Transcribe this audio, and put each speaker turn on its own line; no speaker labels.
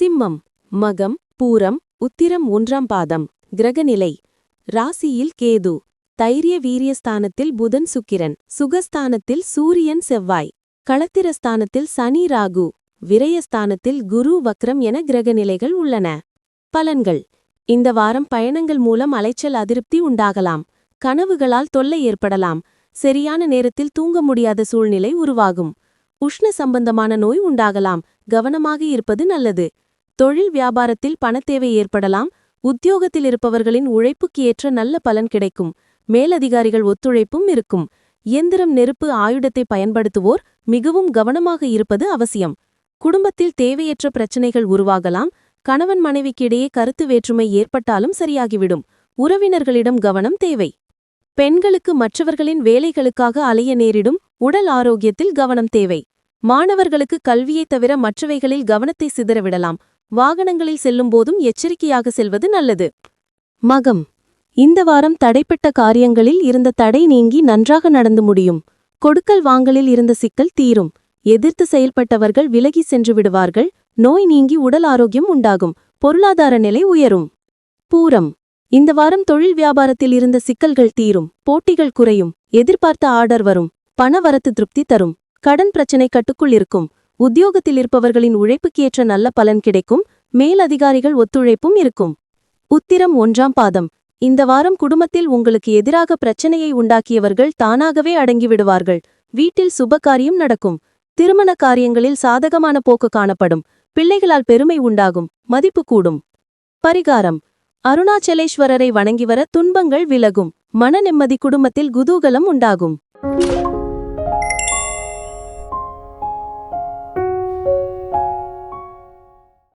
சிம்மம் மகம் பூரம் உத்திரம் ஒன்றாம் பாதம் கிரகநிலை. ராசியில் கேது. தைரிய வீரியஸ்தானத்தில் புதன் சுக்கிரன். சுகஸ்தானத்தில் சூரியன் செவ்வாய். களத்திரஸ்தானத்தில் சனி ராகு. விரயஸ்தானத்தில் குரு வக்ரம் என கிரகநிலைகள் உள்ளன. பலன்கள். இந்த வாரம் பயணங்கள் மூலம் அலைச்சல் அதிருப்தி உண்டாகலாம். கனவுகளால் தொல்லை ஏற்படலாம். சரியான நேரத்தில் தூங்க முடியாத சூழ்நிலை உருவாகும். உஷ்ண சம்பந்தமான நோய் உண்டாகலாம். கவனமாக இருப்பது நல்லது. தொழில் வியாபாரத்தில் பணத்தேவை ஏற்படலாம் உத்தியோகத்தில் இருப்பவர்களின் உழைப்புக்கு ஏற்ற நல்ல பலன் கிடைக்கும் மேலதிகாரிகள் ஒத்துழைப்பும் இருக்கும். இயந்திரம் நெருப்பு ஆயுடத்தை பயன்படுத்துவோர் மிகவும் கவனமாக இருப்பது அவசியம். குடும்பத்தில் தேவையற்ற பிரச்சனைகள் உருவாகலாம் கணவன் மனைவிக்கிடையே கருத்து வேற்றுமை ஏற்பட்டாலும் சரியாகிவிடும் உறவினர்களிடம் கவனம் தேவை. பெண்களுக்கு மற்றவர்களின் வேலைகளுக்காக அலைய நேரிடும் உடல் ஆரோக்கியத்தில் கவனம் தேவை. மாணவர்களுக்கு கல்வியைத் தவிர மற்றவைகளில் கவனத்தை சிதறவிடலாம் வாகனங்களில் செல்லும்போதும் எச்சரிக்கையாக செல்வது நல்லது. மகம். இந்த வாரம் தடைப்பட்ட காரியங்களில் இருந்த தடை நீங்கி நன்றாக நடந்து முடியும். கொடுக்கல் வாங்கலில் இருந்த சிக்கல் தீரும். எதிர்த்து செயல்பட்டவர்கள் விலகி சென்று விடுவார்கள். நோய் நீங்கி உடல் ஆரோக்கியம் உண்டாகும். பொருளாதார நிலை உயரும். பூரம். இந்த வாரம் தொழில் வியாபாரத்தில் இருந்த சிக்கல்கள் தீரும். போட்டிகள் குறையும். எதிர்பார்த்த ஆர்டர் வரும். பண வரத்து திருப்தி தரும். கடன் பிரச்சினை கட்டுக்குள் இருக்கும். உத்தியோகத்தில் இருப்பவர்களின் உழைப்புக்கேற்ற நல்ல பலன் கிடைக்கும் மேலதிகாரிகள் ஒத்துழைப்பும் இருக்கும். உத்திரம் ஒன்றாம் பாதம். இந்த வாரம் குடும்பத்தில் உங்களுக்கு எதிராக பிரச்சனையை உண்டாக்கியவர்கள் தானாகவே அடங்கிவிடுவார்கள். வீட்டில் சுபகாரியம் நடக்கும். திருமண காரியங்களில் சாதகமான போக்கு காணப்படும். பிள்ளைகளால் பெருமை உண்டாகும். மதிப்பு கூடும். பரிகாரம். அருணாச்சலேஸ்வரரை வணங்கி வர துன்பங்கள் விலகும். மன நிம்மதி குடும்பத்தில் குதூகலம் உண்டாகும்.